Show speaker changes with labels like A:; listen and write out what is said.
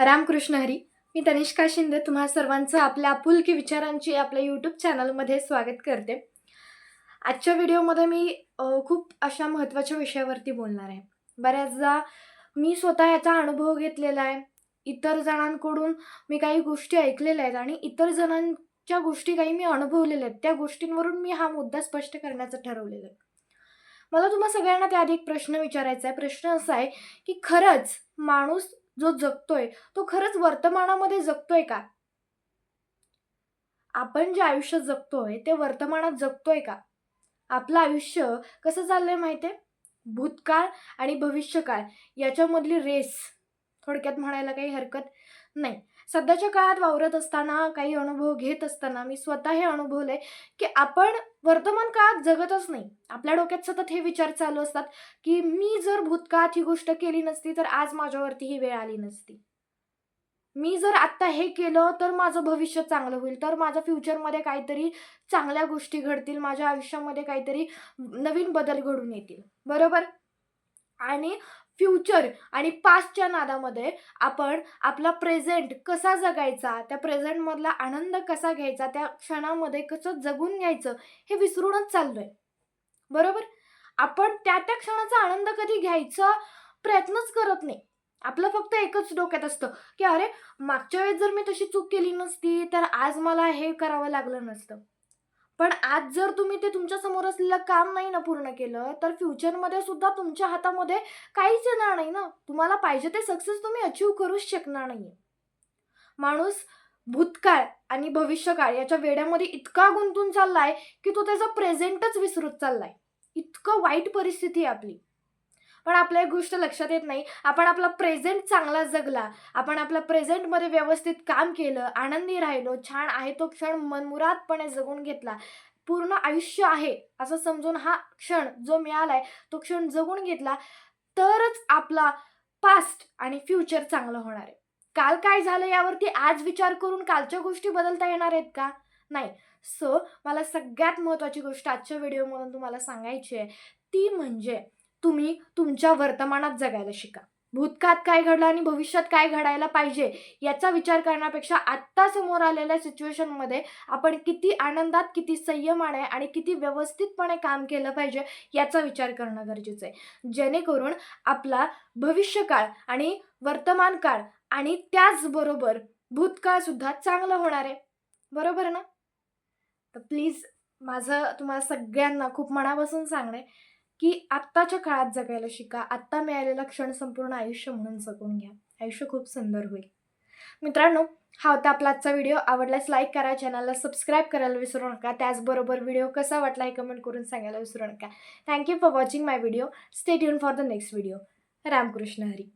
A: रामकृष्ण हरी मी तनिष्का शिंदे तुम्हा सर्वांचं आपल्या आपुलकी विचारांची आपल्या यूट्यूब चॅनलमध्ये स्वागत करते. आजच्या व्हिडिओमध्ये मी खूप अशा महत्त्वाच्या विषयावरती बोलणार आहे. बऱ्याचदा मी स्वतः याचा अनुभव घेतलेला आहे. इतर जणांकडून मी काही गोष्टी ऐकलेल्या आहेत आणि इतर जणांच्या गोष्टी काही मी अनुभवलेल्या आहेत. त्या गोष्टींवरून मी हा मुद्दा स्पष्ट करण्याचं ठरवलेलं आहे. मला तुम्हा सगळ्यांना त्याआधी एक प्रश्न विचारायचा आहे. प्रश्न असा आहे की खरंच माणूस जो जगतोय तो खरंच वर्तमानामध्ये जगतोय का? आपण जे आयुष्य जगतोय ते वर्तमानात जगतोय का? आपलं आयुष्य कसं चाललंय माहितीये? भूतकाळ आणि भविष्यकाळ याच्यामधली रेस थोडक्यात म्हणायला काही हरकत नाही. सध्याच्या काळात वावरत असताना काही अनुभव घेत असताना मी स्वतः हे अनुभवले की आपण वर्तमान काळात जगतच नाही. आपल्या डोक्यात सतत हे विचार चालू असतात की मी जर भूतकाळात ही गोष्ट केली नसती तर आज माझ्यावरती ही वेळ आली नसती. मी जर आत्ता हे केलं तर माझं भविष्य चांगलं होईल. तर माझ्या फ्युचरमध्ये काहीतरी चांगल्या गोष्टी घडतील. माझ्या आयुष्यामध्ये काहीतरी नवीन बदल घडून येतील. बरोबर? आणि फ्युचर आणि पास्टच्या नादामध्ये आपण आपला प्रेझेंट कसा जगायचा त्या प्रेझेंटमधला आनंद कसा घ्यायचा त्या क्षणामध्ये कसं जगून घ्यायचं हे विसरूनच चाललोय. बरोबर? आपण त्या त्या क्षणाचा आनंद कधी घ्यायचा प्रयत्नच करत नाही. आपलं फक्त एकच डोक्यात असतं की अरे मागच्या वेळेस जर मी तशी चूक केली नसती तर आज मला हे करावं लागलं नसतं. पण आज जर तुम्ही ते तुमच्यासमोर असलेलं काम नाही ना पूर्ण केलं तर फ्युचरमध्ये सुद्धा तुमच्या हातामध्ये काहीच येणार नाही ना. तुम्हाला पाहिजे ते सक्सेस तुम्ही अचीव करूच शकणार नाही माणूस भूतकाळ आणि भविष्यकाळ याच्या वेड्यामध्ये इतका गुंतून चाललाय की तो त्याचा प्रेझेंटच विसरत चाललाय. इतकं वाईट परिस्थिती आहे आपली. पण आपल्या एक गोष्ट लक्षात येत नाही. आपण आपला प्रेझेंट चांगला जगला. आपण आपल्या प्रेझेंटमध्ये व्यवस्थित काम केलं आनंदी राहिलो छान आहे तो क्षण मनमुरादपणे जगून घेतला. पूर्ण आयुष्य आहे असं समजून हा क्षण जो मिळाला आहे तो क्षण जगून घेतला तरच आपला पास्ट आणि फ्युचर चांगलं होणार आहे. काल काय झालं यावरती आज विचार करून कालच्या गोष्टी बदलता येणार आहेत का? नाही. सो मला सगळ्यात महत्त्वाची गोष्ट आजच्या व्हिडिओमधून तुम्हाला सांगायची आहे. ती म्हणजे तुम्ही तुमच्या वर्तमानात जगायला शिका. भूतकाळात काय घडलं आणि भविष्यात काय घडायला पाहिजे याचा विचार करण्यापेक्षा आत्ता समोर आलेल्या सिच्युएशनमध्ये आपण किती आनंदात किती संयमाने आणि किती व्यवस्थितपणे काम केलं पाहिजे याचा विचार करणं गरजेचं आहे. जेणेकरून आपला भविष्यकाळ आणि वर्तमान काळ आणि त्याचबरोबर भूतकाळसुद्धा चांगलं होणार आहे. बरोबर ना? तर प्लीज माझं तुम्हाला सगळ्यांना खूप मनापासून सांगणे आहे. की आत्ताच्या काळात जगायला शिका. आत्ता मिळालेला क्षण संपूर्ण आयुष्य म्हणून जगून घ्या. आयुष्य खूप सुंदर होईल. मित्रांनो हा होता आपला आजचा व्हिडिओ. आवडल्यास लाईक करा चॅनलला सबस्क्राईब करायला विसरू नका. त्याचबरोबर व्हिडिओ कसा वाटला हे कमेंट करून सांगायला विसरू नका. Thank you for watching my video stay tune for the next video Ramkrishna Hari.